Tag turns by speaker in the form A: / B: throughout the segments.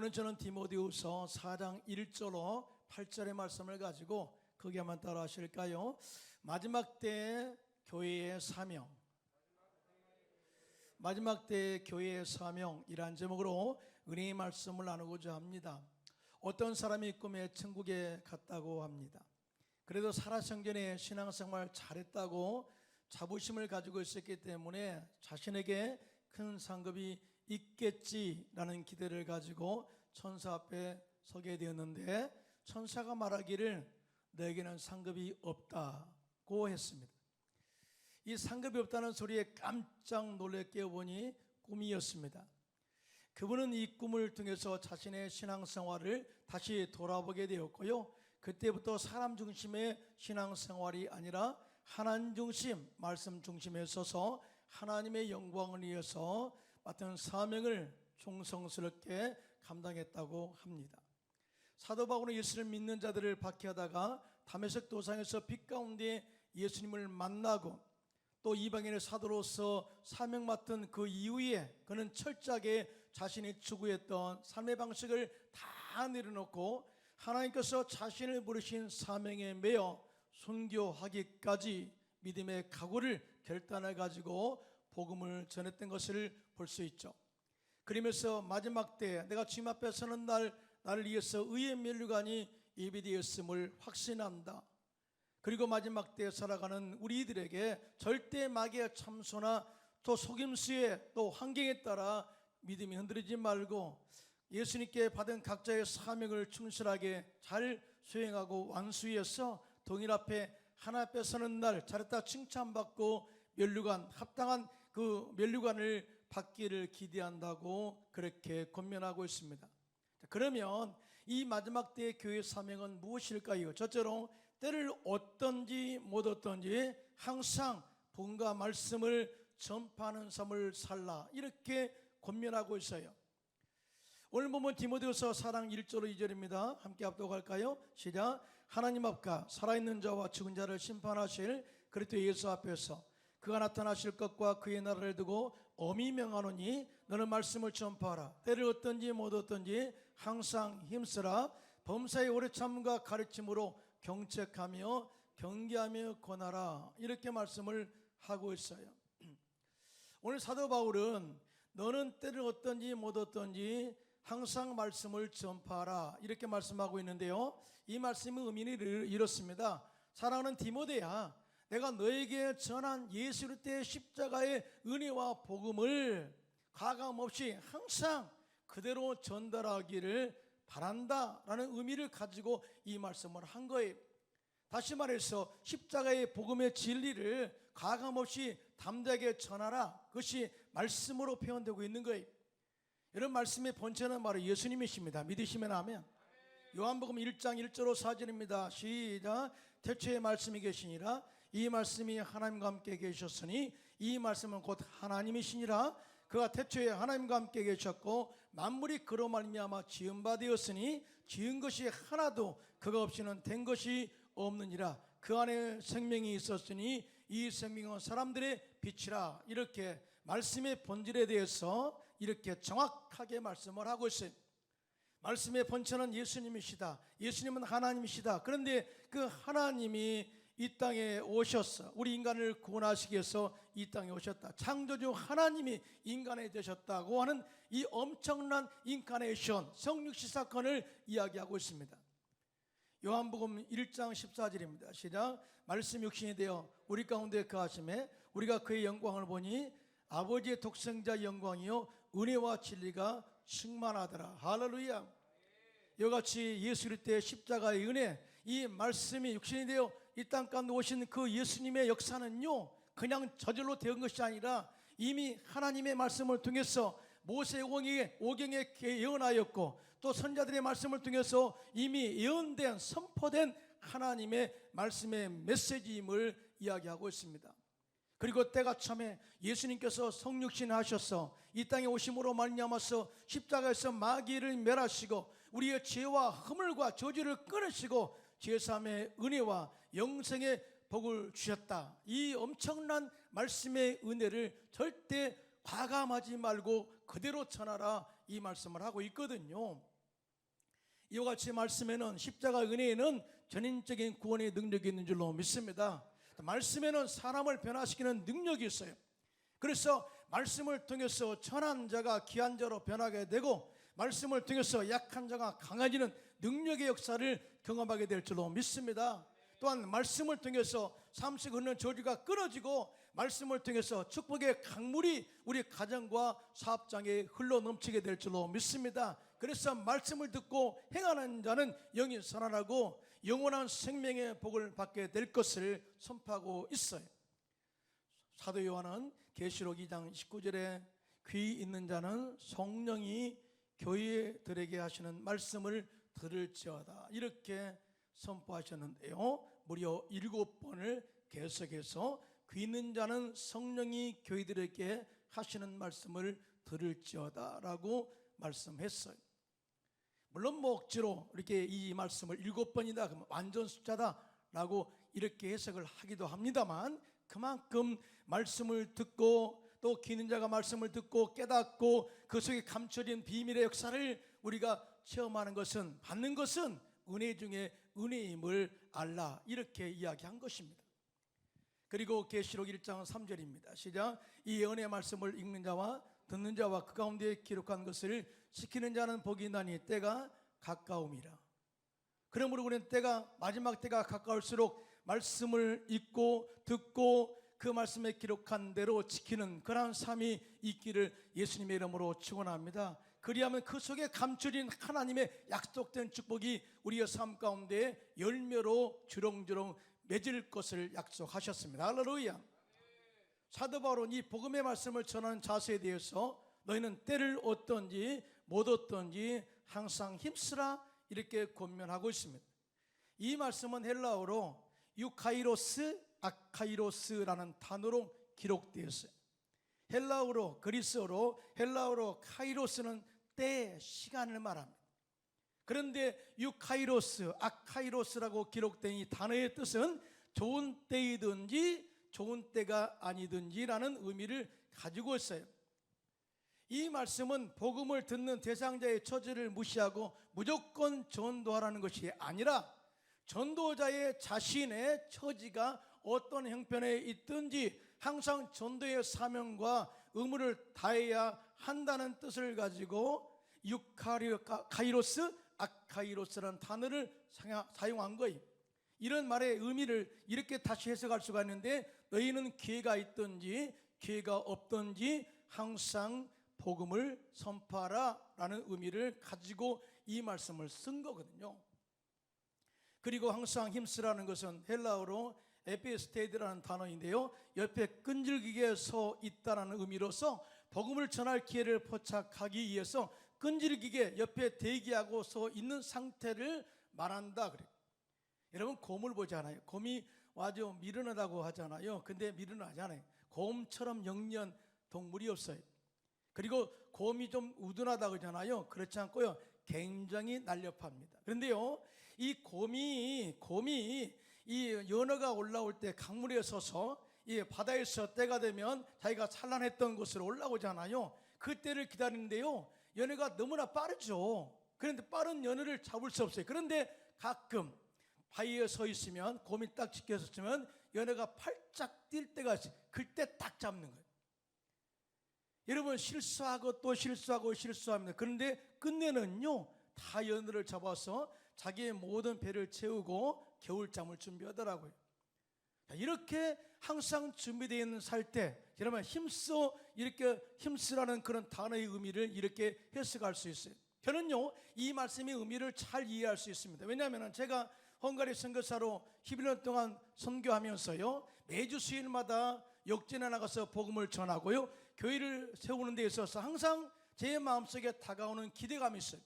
A: 오늘 저는 디모데후서 4장 1절로 8절의 말씀을 가지고 거기 한번 따라 하실까요? 마지막 때 교회의 사명 마지막 때 교회의 사명이란 제목으로 은혜의 말씀을 나누고자 합니다. 어떤 사람이 꿈에 천국에 갔다고 합니다. 그래도 살아생전에 신앙생활 잘했다고 자부심을 가지고 있었기 때문에 자신에게 큰 상급이 있겠지라는 기대를 가지고 천사 앞에 서게 되었는데 천사가 말하기를 너에게는 상급이 없다고 했습니다. 이 상급이 없다는 소리에 깜짝 놀래 깨어보니 꿈이었습니다. 그분은 이 꿈을 통해서 자신의 신앙생활을 다시 돌아보게 되었고요. 그때부터 사람 중심의 신앙생활이 아니라 하나님 중심, 말씀 중심에 서서 하나님의 영광을 위해서 맡은 사명을 충성스럽게 감당했다고 합니다. 사도 바울은 예수를 믿는 자들을 박해하다가 담에색 도상에서 빛 가운데 예수님을 만나고 또 이방인의 사도로서 사명 맡은 그 이후에 그는 철저하게 자신이 추구했던 삶의 방식을 다 내려놓고 하나님께서 자신을 부르신 사명에 매여 순교하기까지 믿음의 각오를 결단해 가지고 복음을 전했던 것을 볼 수 있죠. 그러면서 마지막 때 내가 주님 앞에 서는 날 나를 위해서 의의 면류관이 예비되었음을 확신한다. 그리고 마지막 때에 살아가는 우리들에게 절대 마귀의 참소나 또 속임수에 또 환경에 따라 믿음이 흔들리지 말고 예수님께 받은 각자의 사명을 충실하게 잘 수행하고 완수해서 동일 앞에 하나 앞에 서는 날 잘했다 칭찬받고 면류관 합당한 그 면류관을 받기를 기대한다고 그렇게 권면하고 있습니다. 자, 그러면 이 마지막 때의 교회 사명은 무엇일까요? 첫째로 때를 어떤지 못 어떤지 항상 본과 말씀을 전파하는 삶을 살라 이렇게 권면하고 있어요. 오늘 보면 디모데후서 사랑 1절로 2절입니다. 함께 합독할까요? 시작. 하나님 앞과 살아있는 자와 죽은 자를 심판하실 그리스도 예수 앞에서 그가 나타나실 것과 그의 나라를 두고 엄히 명하노니 너는 말씀을 전파하라. 때를 어떤지 못 어떤지 항상 힘쓰라. 범사의 오래 참과 가르침으로 경책하며 경계하며 권하라. 이렇게 말씀을 하고 있어요. 오늘 사도 바울은 너는 때를 어떤지 못 어떤지 항상 말씀을 전파하라 이렇게 말씀하고 있는데요. 이 말씀의 의미는 이렇습니다. 사랑하는 디모데야, 내가 너에게 전한 예수 그리스도의 십자가의 은혜와 복음을 가감 없이 항상 그대로 전달하기를 바란다라는 의미를 가지고 이 말씀을 한 거예요. 다시 말해서 십자가의 복음의 진리를 가감 없이 담대하게 전하라. 그것이 말씀으로 표현되고 있는 거예요. 이런 말씀의 본체는 바로 예수님이십니다. 믿으시면 아멘. 요한복음 1장 1절로 4절입니다. 시작. 태초에 말씀이 계시니라. 이 말씀이 하나님과 함께 계셨으니 이 말씀은 곧 하나님이시니라. 그가 태초에 하나님과 함께 계셨고 만물이 그로 말미암아 지은 바 되었으니 지은 것이 하나도 그가 없이는 된 것이 없느니라. 그 안에 생명이 있었으니 이 생명은 사람들의 빛이라. 이렇게 말씀의 본질에 대해서 이렇게 정확하게 말씀을 하고 있어요. 말씀의 본체는 예수님이시다. 예수님은 하나님이시다. 그런데 그 하나님이 이 땅에 오셨어. 우리 인간을 구원하시기 위해서 이 땅에 오셨다. 창조주 하나님이 인간이 되셨다고 하는 이 엄청난 인카네이션, 성육시 사건을 이야기하고 있습니다. 요한복음 1장 14절입니다. 시작. 말씀 육신이 되어 우리 가운데 거하심에 우리가 그의 영광을 보니 아버지의 독생자 영광이요 은혜와 진리가 충만하더라. 할렐루야. 이같이 예수 그리스도의 십자가의 은혜, 이 말씀이 육신이 되어 이땅 가운데 오신 그 예수님의 역사는요, 그냥 저절로 된 것이 아니라 이미 하나님의 말씀을 통해서 모세 오경에, 오경에 예언하였고 또 선자들의 말씀을 통해서 이미 예언된 선포된 하나님의 말씀의 메시지임을 이야기하고 있습니다. 그리고 때가 참에 예수님께서 성육신 하셔서 이 땅에 오심으로 말미암아서 십자가에서 마귀를 멸하시고 우리의 죄와 허물과 저주를 끊으시고 제3의 은혜와 영생의 복을 주셨다. 이 엄청난 말씀의 은혜를 절대 과감하지 말고 그대로 전하라 이 말씀을 하고 있거든요. 이와 같이 말씀에는 십자가 은혜에는 전인적인 구원의 능력이 있는 줄로 믿습니다. 말씀에는 사람을 변화시키는 능력이 있어요. 그래서 말씀을 통해서 천한 자가 귀한 자로 변하게 되고 말씀을 통해서 약한 자가 강해지는 능력의 역사를 경험하게 될 줄로 믿습니다. 또한 말씀을 통해서 삼식 흐르는 저주가 끊어지고 말씀을 통해서 축복의 강물이 우리 가정과 사업장에 흘러 넘치게 될 줄로 믿습니다. 그래서 말씀을 듣고 행하는 자는 영이 살아나고 영원한 생명의 복을 받게 될 것을 선포하고 있어요. 사도 요한은 계시록 2장 19절에 귀 있는 자는 성령이 교회들에게 하시는 말씀을 들을지어다 이렇게 선포하셨는데요. 무려 일곱 번을 계속해서 귀 있는 자는 성령이 교회들에게 하시는 말씀을 들을지어다라고 말씀했어요. 물론 뭐 억지로 이렇게 이 말씀을 일곱 번이다 그러면 완전 숫자다라고 이렇게 해석을 하기도 합니다만 그만큼 말씀을 듣고 또 기는 자가 말씀을 듣고 깨닫고 그 속에 감춰진 비밀의 역사를 우리가 체험하는 것은 받는 것은 은혜 중에 은혜임을 알라 이렇게 이야기한 것입니다. 그리고 계시록 1장 3절입니다. 시작 이 은혜 말씀을 읽는 자와 듣는 자와 그 가운데 기록한 것을 지키는 자는 복이 나니 때가 가까움이라. 그러므로 우리는 때가 마지막 때가 가까울수록 말씀을 읽고 듣고 그 말씀에 기록한 대로 지키는 그러한 삶이 있기를 예수님의 이름으로 축원합니다. 그리하면 그 속에 감춰진 하나님의 약속된 축복이 우리의 삶 가운데 열매로 주렁주렁 맺을 것을 약속하셨습니다. 할렐루야. 사도 바울은 이 복음의 말씀을 전하는 자세에 대해서 너희는 때를 얻든지 못 얻든지 항상 힘쓰라 이렇게 권면하고 있습니다. 이 말씀은 헬라어로 유카이로스 아카이로스라는 단어로 기록되었어요. 헬라어로 그리스어로 헬라어로 카이로스는 때 시간을 말합니다. 그런데 유카이로스 아카이로스라고 기록된 이 단어의 뜻은 좋은 때이든지 좋은 때가 아니든지라는 의미를 가지고 있어요. 이 말씀은 복음을 듣는 대상자의 처지를 무시하고 무조건 전도하라는 것이 아니라 전도자의 자신의 처지가 어떤 형편에 있든지 항상 전도의 사명과 의무를 다해야 한다는 뜻을 가지고 유카이로스 아카이로스라는 단어를 사용한 거예요. 이런 말의 의미를 이렇게 다시 해석할 수가 있는데 너희는 기회가 있든지 기회가 없든지 항상 복음을 선포하라라는 의미를 가지고 이 말씀을 쓴 거거든요. 그리고 항상 힘쓰라는 것은 헬라어로 에피스테이드라는 단어인데요. 옆에 끈질기게 서 있다라는 의미로서 복음을 전할 기회를 포착하기 위해서 끈질기게 옆에 대기하고 서 있는 상태를 말한다 그래요. 여러분 곰을 보잖아요. 곰이 와서 미련하다고 하잖아요. 근데 미련하잖아요. 곰처럼 영리한 동물이 없어요. 그리고 곰이 좀 우둔하다 그러잖아요. 그렇지 않고요. 굉장히 날렵합니다. 그런데요, 이 곰이 곰이 이 연어가 올라올 때 강물에 서서 이 바다에서 때가 되면 자기가 산란했던 곳으로 올라오잖아요. 그 때를 기다리는데요. 연어가 너무나 빠르죠. 그런데 빠른 연어를 잡을 수 없어요. 그런데 가끔 바위에 서 있으면 곰이 딱 지켜섰으면 연어가 팔짝 뛸 때가. 그때 딱 잡는 거예요. 여러분 실수하고 또 실수하고 실수합니다. 그런데 끝내는요 다 연어를 잡아서 자기의 모든 배를 채우고 겨울잠을 준비하더라고요. 자, 이렇게 항상 준비되어 있는 살 때 여러분 힘써 이렇게 힘쓰라는 그런 단어의 의미를 이렇게 해석할 수 있어요. 저는요 이 말씀의 의미를 잘 이해할 수 있습니다. 왜냐하면 제가 헝가리 선교사로 11년 동안 선교하면서요 매주 수요일마다 역전에 나가서 복음을 전하고요 교회를 세우는 데 있어서 항상 제 마음속에 다가오는 기대감이 있어요.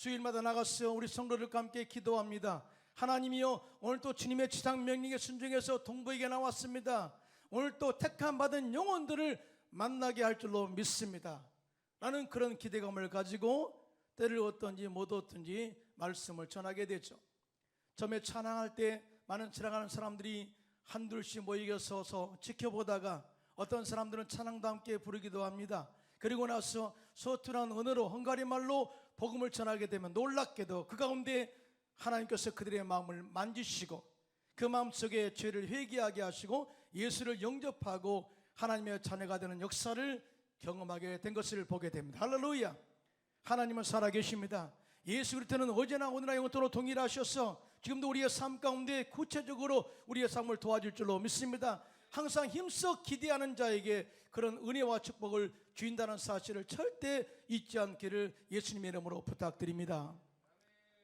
A: 수요일마다 나가서 우리 성도들과 함께 기도합니다. 하나님이여 오늘 또 주님의 지상 명령에 순종해서 동부에게 나왔습니다. 오늘 또 택함 받은 영혼들을 만나게 할 줄로 믿습니다. 라는 그런 기대감을 가지고 때를 얻든지 못 얻든지 말씀을 전하게 되죠. 처음에 찬양할 때 많은 지나가는 사람들이 한둘씩 모이게 서서 지켜보다가 어떤 사람들은 찬양도 함께 부르기도 합니다. 그리고 나서 서투란 언어로 헝가리 말로 복음을 전하게 되면 놀랍게도 그 가운데 하나님께서 그들의 마음을 만지시고 그 마음 속에 죄를 회개하게 하시고 예수를 영접하고 하나님의 자녀가 되는 역사를 경험하게 된 것을 보게 됩니다. 할렐루야. 하나님은 살아계십니다. 예수 그리스도는 어제나 오늘나 영원토록 동일하셔서 지금도 우리의 삶 가운데 구체적으로 우리의 삶을 도와줄 줄로 믿습니다. 항상 힘써 기대하는 자에게 그런 은혜와 축복을 주인다는 사실을 절대 잊지 않기를 예수님의 이름으로 부탁드립니다.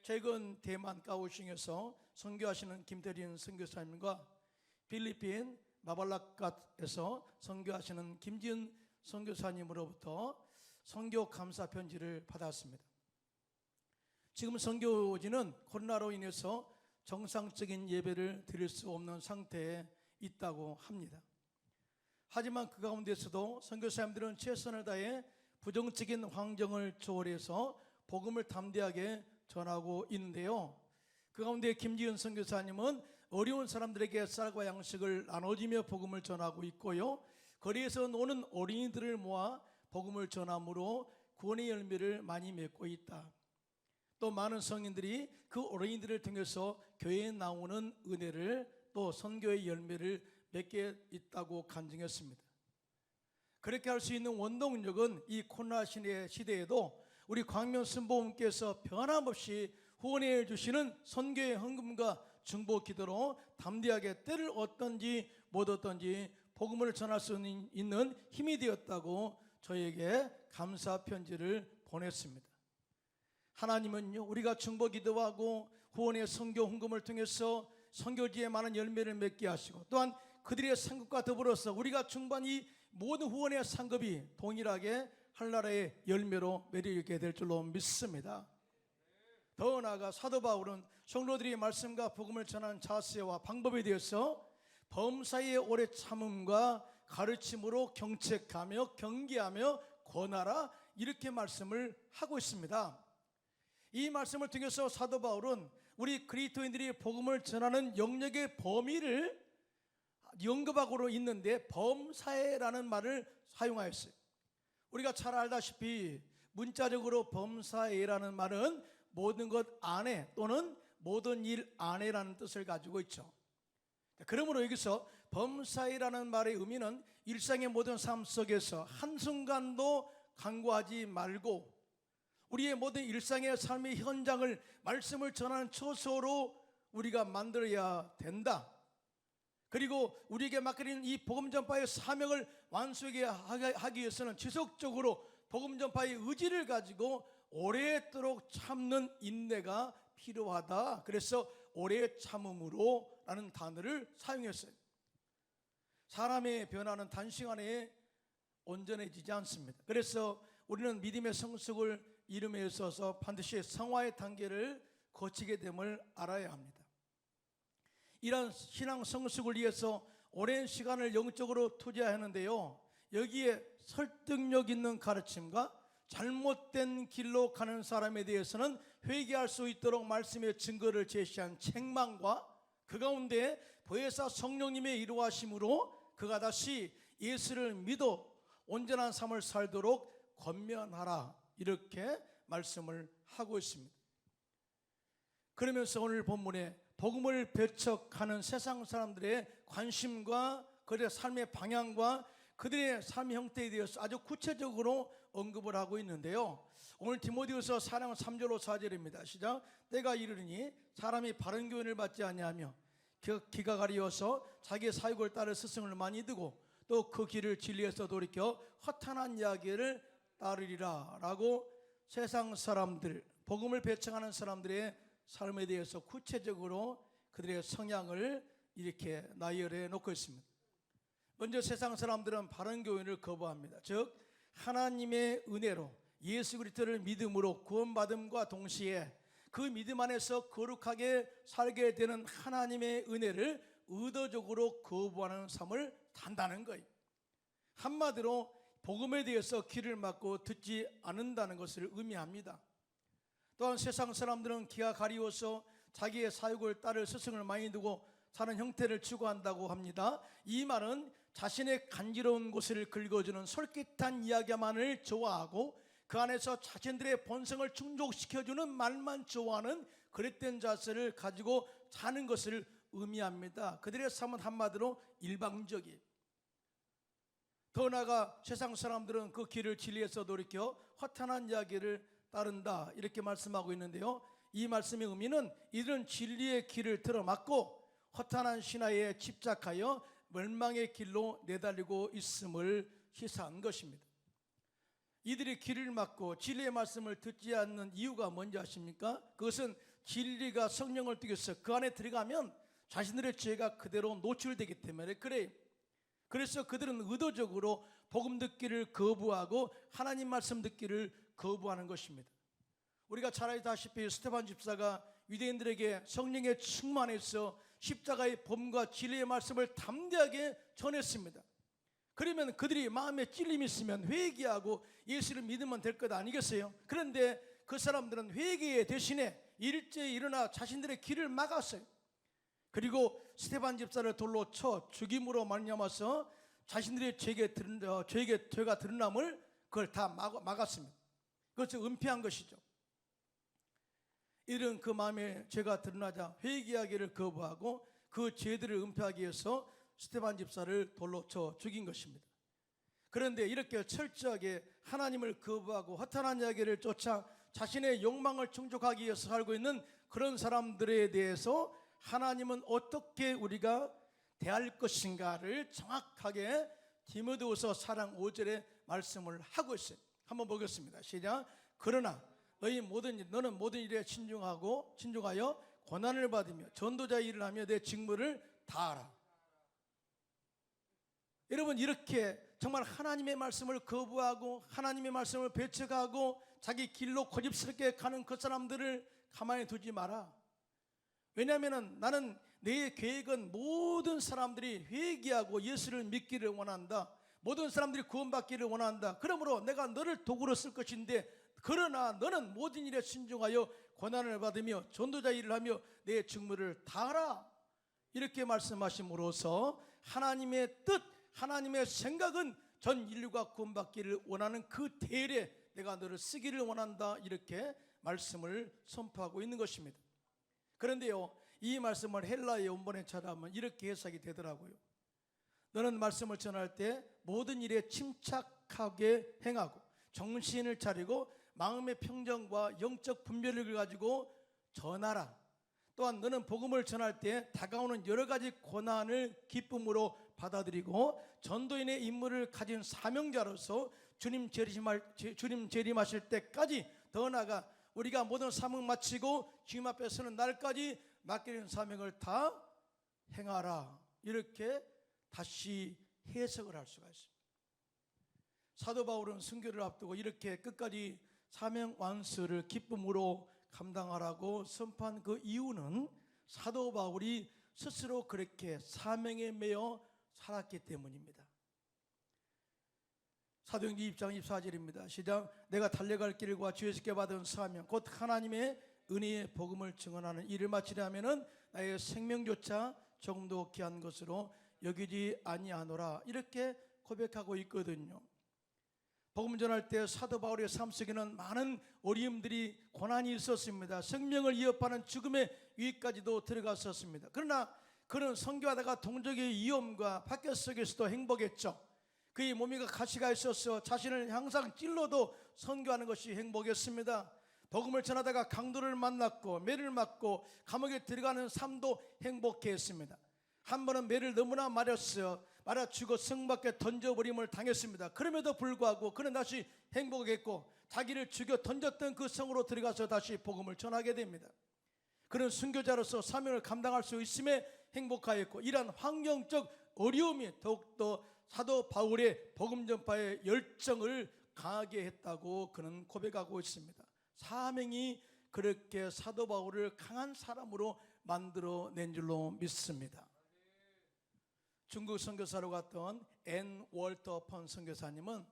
A: 최근 대만 까오싱에서 선교하시는 김대린 선교사님과 필리핀 마발라카에서 선교하시는 김지은 선교사님으로부터 선교 감사 편지를 받았습니다. 지금 선교지는 코로나로 인해서 정상적인 예배를 드릴 수 없는 상태에 있다고 합니다. 하지만 그 가운데서도 선교사님들은 최선을 다해 부정적인 환경을 초월해서 복음을 담대하게 전하고 있는데요. 그 가운데 김지은 선교사님은 어려운 사람들에게 쌀과 양식을 나눠주며 복음을 전하고 있고요. 거리에서 노는 어린이들을 모아 복음을 전함으로 구원의 열매를 많이 맺고 있다. 또 많은 성인들이 그 어린이들을 통해서 교회에 나오는 은혜를 또 선교의 열매를 맺게 있다고 간증했습니다. 그렇게 할 수 있는 원동력은 이 코로나 시대 시대에도 우리 광명 순복음께서 변함없이 후원해 주시는 선교의 헌금과 중보 기도로 담대하게 때를 얻든지 못 얻든지 복음을 전할 수 있는 힘이 되었다고 저에게 감사 편지를 보냈습니다. 하나님은요 우리가 중보 기도하고 후원의 선교 헌금을 통해서 선교지에 많은 열매를 맺게 하시고 또한 그들의 상급과 더불어서 우리가 중반 이 모든 후원의 상급이 동일하게 한나라의 열매로 맺어지게 될 줄로 믿습니다. 더 나아가 사도 바울은 성도들이 말씀과 복음을 전하는 자세와 방법에 대해서 범사의 오래 참음과 가르침으로 경책하며 경계하며 권하라 이렇게 말씀을 하고 있습니다. 이 말씀을 통해서 사도 바울은 우리 그리스도인들이 복음을 전하는 영역의 범위를 연급하고 있는데 범사회라는 말을 사용하였어요. 우리가 잘 알다시피 문자적으로 범사회라는 말은 모든 것 안에 또는 모든 일 안에라는 뜻을 가지고 있죠. 그러므로 여기서 범사회라는 말의 의미는 일상의 모든 삶 속에서 한순간도 간과하지 말고 우리의 모든 일상의 삶의 현장을 말씀을 전하는 처소로 우리가 만들어야 된다. 그리고 우리에게 맡겨진 이 복음 전파의 사명을 완수하게 하기 위해서는 지속적으로 복음 전파의 의지를 가지고 오래도록 참는 인내가 필요하다. 그래서 오래 참음으로라는 단어를 사용했어요. 사람의 변화는 단시간에 온전해지지 않습니다. 그래서 우리는 믿음의 성숙을 이름에 있어서 반드시 성화의 단계를 거치게 됨을 알아야 합니다. 이런 신앙 성숙을 위해서 오랜 시간을 영적으로 투자하는데요. 여기에 설득력 있는 가르침과 잘못된 길로 가는 사람에 대해서는 회개할 수 있도록 말씀의 증거를 제시한 책망과 그 가운데 보혜사 성령님의 이루하심으로 그가 다시 예수를 믿어 온전한 삶을 살도록 권면하라 이렇게 말씀을 하고 있습니다. 그러면서 오늘 본문에 복음을 배척하는 세상 사람들의 관심과 그들의 삶의 방향과 그들의 삶의 형태에 대해서 아주 구체적으로 언급을 하고 있는데요. 오늘 디모데후서 4장 3절로 4절입니다. 시작. 때가 이르니 사람이 바른 교훈을 받지 아니하며 기가 가리워서 자기의 사육을 따를 스승을 많이 두고 또 그 길을 진리에서 돌이켜 허탄한 이야기를 따르리라라고 세상 사람들 복음을 배척하는 사람들의 삶에 대해서 구체적으로 그들의 성향을 이렇게 나열해 놓고 있습니다. 먼저 세상 사람들은 바른 교훈을 거부합니다. 즉 하나님의 은혜로 예수 그리스도를 믿음으로 구원받음과 동시에 그 믿음 안에서 거룩하게 살게 되는 하나님의 은혜를 의도적으로 거부하는 삶을 단다는 거예요. 한마디로 복음에 대해서 귀를 막고 듣지 않는다는 것을 의미합니다. 또한 세상 사람들은 기가 가리워서 자기의 사육을 따를 스승을 많이 두고 사는 형태를 추구한다고 합니다. 이 말은 자신의 간지러운 곳을 긁어주는 솔깃한 이야기만을 좋아하고 그 안에서 자신들의 본성을 충족시켜주는 말만 좋아하는 그릇된 자세를 가지고 사는 것을 의미합니다. 그들의 삶은 한마디로 일방적이에요. 더 나아가 세상 사람들은 그 길을 진리에서 돌이켜 허탄한 이야기를 따른다 이렇게 말씀하고 있는데요. 이 말씀의 의미는 이들은 진리의 길을 들어맞고 허탄한 신화에 집착하여 멸망의 길로 내달리고 있음을 시사한 것입니다. 이들이 길을 막고 진리의 말씀을 듣지 않는 이유가 뭔지 아십니까? 그것은 진리가 성령을 통해서 그 안에 들어가면 자신들의 죄가 그대로 노출되기 때문에 그래요. 그래서 그들은 의도적으로 복음 듣기를 거부하고 하나님 말씀 듣기를 거부하는 것입니다. 우리가 잘 알다시피 스테반 집사가 유대인들에게 성령의 충만해서 십자가의 범과 진리의 말씀을 담대하게 전했습니다. 그러면 그들이 마음에 찔림이 있으면 회개하고 예수를 믿으면 될 것 아니겠어요? 그런데 그 사람들은 회개 대신에 일제히 일어나 자신들의 길을 막았어요. 그리고 스테반 집사를 돌로 쳐 죽임으로 말미암아서 자신들의 어, 죄가 드러남을 그걸 다 막, 막았습니다. 그것을 은폐한 것이죠. 이런 그 마음에 죄가 드러나자 회개하기를 거부하고 그 죄들을 은폐하기 위해서 스테반 집사를 돌로 쳐 죽인 것입니다. 그런데 이렇게 철저하게 하나님을 거부하고 허탄한 이야기를 쫓아 자신의 욕망을 충족하기 위해서 살고 있는 그런 사람들에 대해서 하나님은 어떻게 우리가 대할 것인가를 정확하게 디모데후서 사랑 5절에 말씀을 하고 있어요. 한번 보겠습니다. 시작. 그러나 너희 모든 일, 너는 모든 일에 신중하고 신중하여 고난을 받으며 전도자 일을 하며 내 직무를 다하라. 여러분 이렇게 정말 하나님의 말씀을 거부하고 하나님의 말씀을 배척하고 자기 길로 고집스럽게 가는 그 사람들을 가만히 두지 마라. 왜냐하면 나는 내 계획은 모든 사람들이 회개하고 예수를 믿기를 원한다. 모든 사람들이 구원받기를 원한다. 그러므로 내가 너를 도구로 쓸 것인데 그러나 너는 모든 일에 신중하여 고난을 받으며 전도자 일을 하며 내 직무를 다하라. 이렇게 말씀하심으로써 하나님의 뜻, 하나님의 생각은 전 인류가 구원받기를 원하는 그 대례 내가 너를 쓰기를 원한다. 이렇게 말씀을 선포하고 있는 것입니다. 그런데요, 이 말씀을 헬라의 원본에 찾아보면 이렇게 해석이 되더라고요. 너는 말씀을 전할 때 모든 일에 침착하게 행하고 정신을 차리고 마음의 평정과 영적 분별을 가지고 전하라. 또한 너는 복음을 전할 때 다가오는 여러 가지 고난을 기쁨으로 받아들이고 전도인의 임무를 가진 사명자로서 주님 재림할 주님 재림하실 때까지 더 나아가 우리가 모든 사명 마치고 주님 앞에 서는 날까지 맡기는 사명을 다 행하라. 이렇게 다시 해석을 할 수가 있습니다. 사도 바울은 순교를 앞두고 이렇게 끝까지 사명 완수를 기쁨으로 감당하라고 선포한 그 이유는 사도 바울이 스스로 그렇게 사명에 매여 살았기 때문입니다. 사도행전 2장 24절입니다. 시작 내가 달려갈 길과 주에서께 받은 사명 곧 하나님의 은혜의 복음을 증언하는 일을 마치려면은 나의 생명조차 정도 귀한 것으로 여기지 아니하노라 이렇게 고백하고 있거든요. 복음 전할 때 사도 바울의 삶 속에는 많은 어려움들이 고난이 있었습니다. 생명을 위협하는 죽음의 위까지도 들어갔었습니다. 그러나 그는 선교하다가 동족의 위험과 박해 속에서도 행복했죠. 그의 몸이가 가시가 있어서 자신을 항상 찔러도 선교하는 것이 행복했습니다. 복음을 전하다가 강도를 만났고 매를 맞고 감옥에 들어가는 삶도 행복했습니다. 한 번은 매를 너무나 마렸어요. 말아 죽어 성 밖에 던져버림을 당했습니다. 그럼에도 불구하고 그는 다시 행복했고 자기를 죽여 던졌던 그 성으로 들어가서 다시 복음을 전하게 됩니다. 그는 순교자로서 사명을 감당할 수 있음에 행복하였고 이러한 환경적 어려움이 더욱더 사도 바울의 복음 전파의 열정을 강하게 했다고 그는 고백하고 있습니다. 사명이 그렇게 사도 바울을 강한 사람으로 만들어 낸 줄로 믿습니다. 중국 선교사로 갔던 앤 월터 펀 선교사님은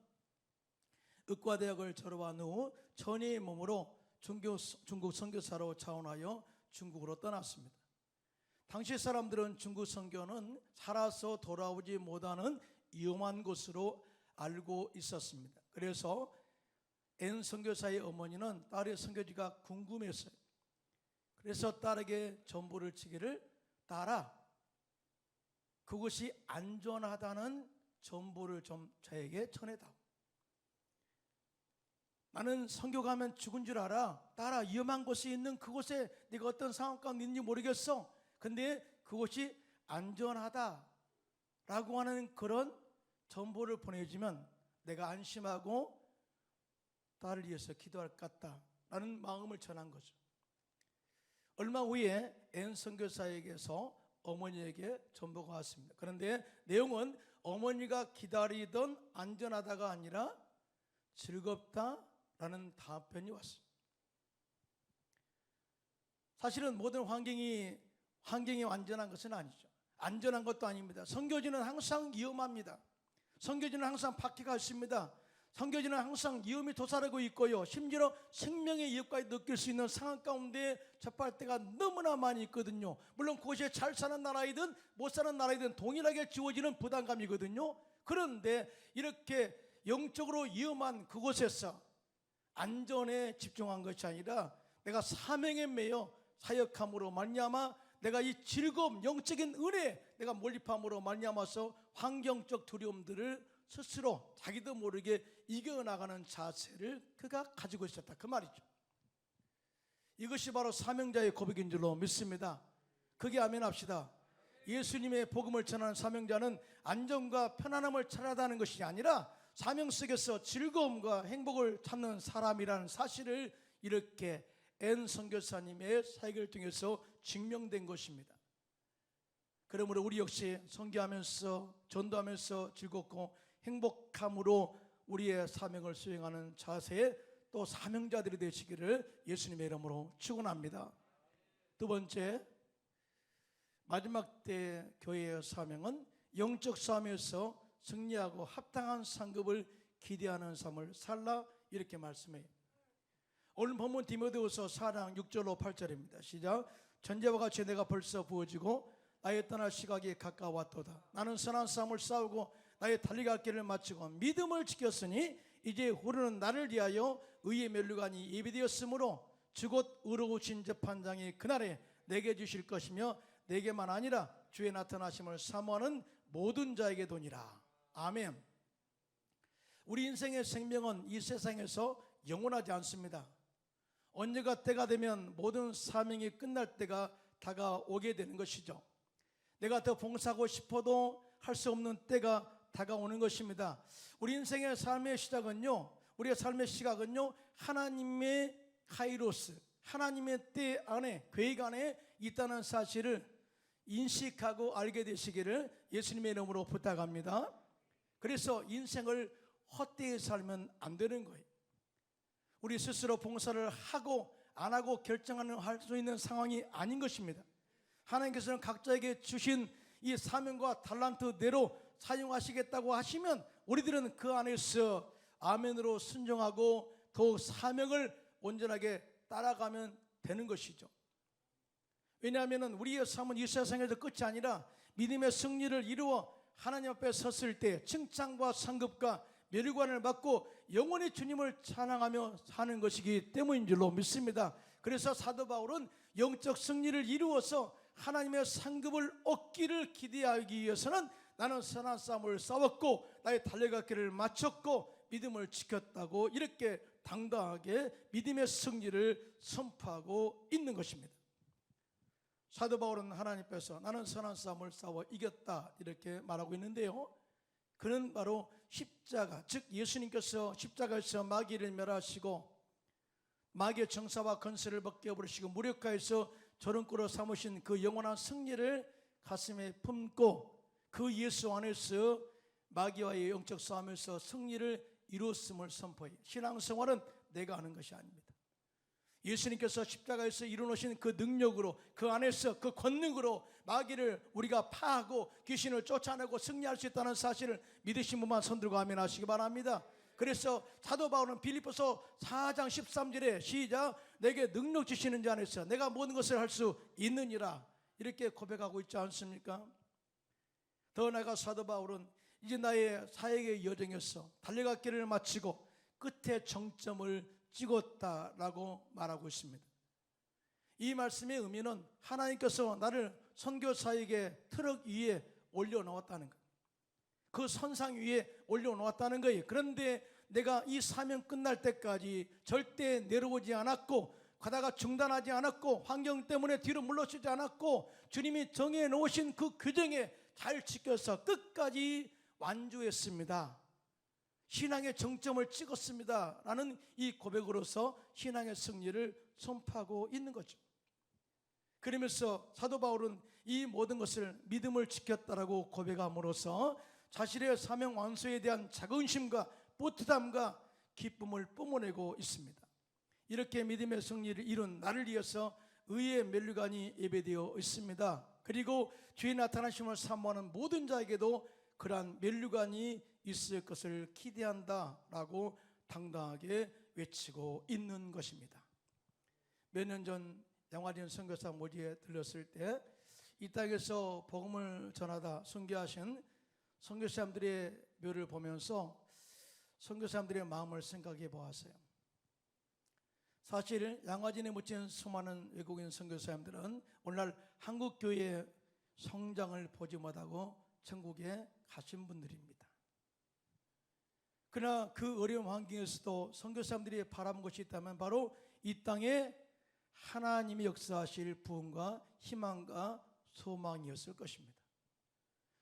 A: 의과대학을 졸업한 후 전의의 몸으로 중교, 중국 선교사로 차원하여 중국으로 떠났습니다. 당시 사람들은 중국 선교는 살아서 돌아오지 못하는 위험한 곳으로 알고 있었습니다. 그래서 엔 선교사의 어머니는 딸의 선교지가 궁금했어요. 그래서 딸에게 전보를 치기를 딸아 그곳이 안전하다는 정보를 좀 저에게 전해다오. 나는 선교 가면 죽은 줄 알아. 딸아 위험한 곳에 있는 그곳에 네가 어떤 상황 가운데 있는지 모르겠어. 근데 그곳이 안전하다라고 하는 그런 정보를 보내주면 내가 안심하고 딸을 위해서 기도할 것 같다라는 마음을 전한 거죠. 얼마 후에 엔 선교사에게서 어머니에게 전보가 왔습니다. 그런데 내용은 어머니가 기다리던 안전하다가 아니라 즐겁다라는 답변이 왔습니다. 사실은 모든 환경이 환경이 완전한 것은 아니죠. 안전한 것도 아닙니다. 선교지는 항상 위험합니다. 선교지는 항상 박해가 있습니다. 선교지는 항상 위험이 도사리고 있고요. 심지어 생명의 위협까지 느낄 수 있는 상황 가운데 접할 때가 너무나 많이 있거든요. 물론 그곳에 잘 사는 나라이든 못 사는 나라이든 동일하게 지워지는 부담감이거든요. 그런데 이렇게 영적으로 위험한 그곳에서 안전에 집중한 것이 아니라 내가 사명에 매여 사역함으로 말미암아 내가 이 즐거움 영적인 은혜 내가 몰입함으로 말미암아서 환경적 두려움들을 스스로 자기도 모르게 이겨나가는 자세를 그가 가지고 있었다 그 말이죠. 이것이 바로 사명자의 고백인 줄로 믿습니다. 그게 아멘합시다. 예수님의 복음을 전하는 사명자는 안정과 편안함을 찾아다는 것이 아니라 사명 속에서 즐거움과 행복을 찾는 사람이라는 사실을 이렇게 엔 선교사님의 사역을 통해서 증명된 것입니다. 그러므로 우리 역시 선교하면서 전도하면서 즐겁고 행복함으로 우리의 사명을 수행하는 자세에 또 사명자들이 되시기를 예수님의 이름으로 축원합니다. 두 번째 마지막 때 교회의 사명은 영적 싸움에서 승리하고 합당한 상급을 기대하는 삶을 살라 이렇게 말씀해요. 오늘 본문 디모데후서 4장 6절로 8절입니다. 시작. 전제와 같이 내가 벌써 부어지고 나의 떠날 시각이 가까웠도다. 나는 선한 싸움을 싸우고 나의 달리갈 길을 마치고 믿음을 지켰으니 이제 후르는 나를 위하여 의의 멸류관이 예비되었으므로 주곧 의로우신 재판장이 그날에 내게 주실 것이며 내게만 아니라 주의 나타나심을 사모하는 모든 자에게 도니라. 아멘. 우리 인생의 생명은 이 세상에서 영원하지 않습니다. 언제가 때가 되면 모든 사명이 끝날 때가 다가오게 되는 것이죠. 내가 더 봉사하고 싶어도 할 수 없는 때가 다가오는 것입니다. 우리 인생의 삶의 시작은요, 우리의 삶의 시각은요, 하나님의 카이로스, 하나님의 때 안에, 계획 안에 있다는 사실을 인식하고 알게 되시기를 예수님의 이름으로 부탁합니다. 그래서 인생을 헛되이 살면 안 되는 거예요. 우리 스스로 봉사를 하고 안 하고 결정하는 할 수 있는 상황이 아닌 것입니다. 하나님께서는 각자에게 주신 이 사명과 달란트대로 사용하시겠다고 하시면 우리들은 그 안에서 아멘으로 순종하고 더욱 사명을 온전하게 따라가면 되는 것이죠. 왜냐하면 우리의 삶은 이 세상에서 끝이 아니라 믿음의 승리를 이루어 하나님 앞에 섰을 때 칭찬과 상급과 멸관을 받고 영원히 주님을 찬양하며 사는 것이기 때문인 줄로 믿습니다. 그래서 사도 바울은 영적 승리를 이루어서 하나님의 상급을 얻기를 기대하기 위해서는 나는 선한 싸움을 싸웠고 나의 달려갈 길을 마쳤고 믿음을 지켰다고 이렇게 당당하게 믿음의 승리를 선포하고 있는 것입니다. 사도 바울은 하나님께서 나는 선한 싸움을 싸워 이겼다 이렇게 말하고 있는데요. 그는 바로 십자가 즉 예수님께서 십자가에서 마귀를 멸하시고 마귀의 정사와 건설을 벗겨버리시고 무력화해서 저런꾸로 삼으신 그 영원한 승리를 가슴에 품고 그 예수 안에서 마귀와의 영적 싸움에서 승리를 이루었음을 선포해 신앙생활은 내가 하는 것이 아닙니다. 예수님께서 십자가에서 이루어놓으신 그 능력으로 그 안에서 그 권능으로 마귀를 우리가 파하고 귀신을 쫓아내고 승리할 수 있다는 사실을 믿으신 분만 손들고 아멘 하시기 바랍니다. 그래서 사도 바울은 빌립보서 4장 13절에 시작 내게 능력 주시는 자 안에서 내가 모든 것을 할 수 있느니라 이렇게 고백하고 있지 않습니까? 더 나아가 사도 바울은 이제 나의 사역의 여정에서 달려갔기를 마치고 끝에 정점을 찍었다라고 말하고 있습니다. 이 말씀의 의미는 하나님께서 나를 선교 사역의 트럭 위에 올려놓았다는 것. 그 선상 위에 올려놓았다는 거예요. 그런데 내가 이 사명 끝날 때까지 절대 내려오지 않았고 가다가 중단하지 않았고 환경 때문에 뒤로 물러서지 않았고 주님이 정해 놓으신 그 규정에 잘 지켜서 끝까지 완주했습니다. 신앙의 정점을 찍었습니다. 라는 이 고백으로서 신앙의 승리를 선포하고 있는 거죠. 그러면서 사도 바울은 이 모든 것을 믿음을 지켰다라고 고백함으로써 자신의 사명 완수에 대한 자긍심과 뿌듯함과 기쁨을 뿜어내고 있습니다. 이렇게 믿음의 승리를 이룬 나를 위해서 의의 멜류관이 예배되어 있습니다. 그리고 주의 나타나심을 사모하는 모든 자에게도 그러한 멜류관이 있을 것을 기대한다라고 당당하게 외치고 있는 것입니다. 몇 년 전 양화진 선교사 모지에 들렸을 때 이 땅에서 복음을 전하다 선교하신 선교사님들의 묘를 보면서 선교사님들의 마음을 생각해 보았어요. 사실 양화진에 묻힌 수많은 외국인 선교사님들은 오늘날 한국 교회의 성장을 보지 못하고 천국에 가신 분들입니다. 그러나 그 어려운 환경에서도 선교사님들이 바라본 것이 있다면 바로 이 땅에 하나님이 역사하실 부흥과 희망과 소망이었을 것입니다.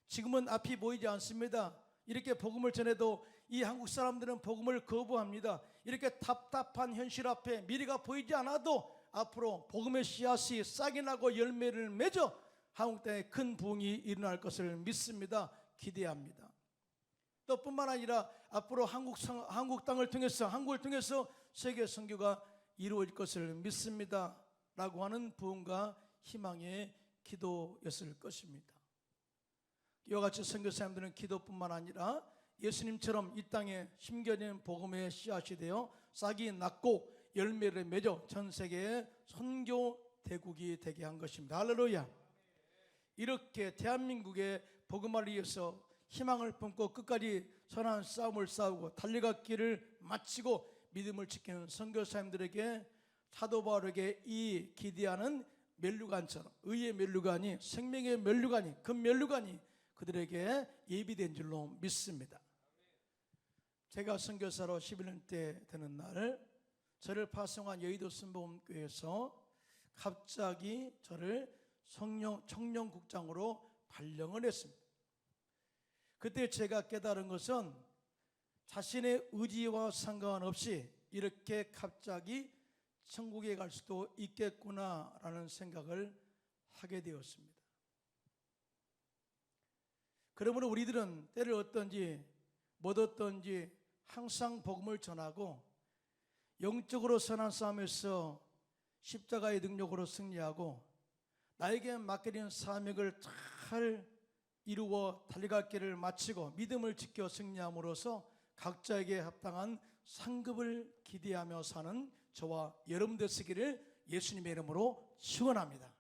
A: 지금은 앞이 보이지 않습니다. 이렇게 복음을 전해도 이 한국 사람들은 복음을 거부합니다. 이렇게 답답한 현실 앞에 미래가 보이지 않아도 앞으로 복음의 씨앗이 싹이 나고 열매를 맺어 한국 땅에 큰 부흥이 일어날 것을 믿습니다. 기대합니다. 또 뿐만 아니라 앞으로 한국, 성- 한국 땅을 통해서 한국을 통해서 세계 선교가 이루어질 것을 믿습니다. 라고 하는 부흥과 희망의 기도였을 것입니다. 이와 같이 선교사님들은 기도뿐만 아니라 예수님처럼 이 땅에 심겨진 복음의 씨앗이 되어 싹이 났고 열매를 맺어 전 세계의 선교 대국이 되게 한 것입니다. 할렐루야. 이렇게 대한민국의 복음을 위해서 희망을 품고 끝까지 선한 싸움을 싸우고 달려갔기를 마치고 믿음을 지키는 선교사님들에게 사도 바울에게 이 기대하는 멜루간처럼 의의 멜루간이 생명의 멜루간이 그 멜루간이 그들에게 예비된 줄로 믿습니다. 제가 선교사로 11년 때 되는 날 저를 파송한 여의도 순복음교회에서 갑자기 저를 성령 청년국장으로 발령을 했습니다. 그때 제가 깨달은 것은 자신의 의지와 상관없이 이렇게 갑자기 천국에 갈 수도 있겠구나라는 생각을 하게 되었습니다. 그러므로 우리들은 때를 어떤지 못 어떤지 항상 복음을 전하고 영적으로 선한 싸움에서 십자가의 능력으로 승리하고 나에게 맡겨진 사명을 잘 이루어 달려갈 길을 마치고 믿음을 지켜 승리함으로써 각자에게 합당한 상급을 기대하며 사는 저와 여러분 되시기를 예수님의 이름으로 축원합니다.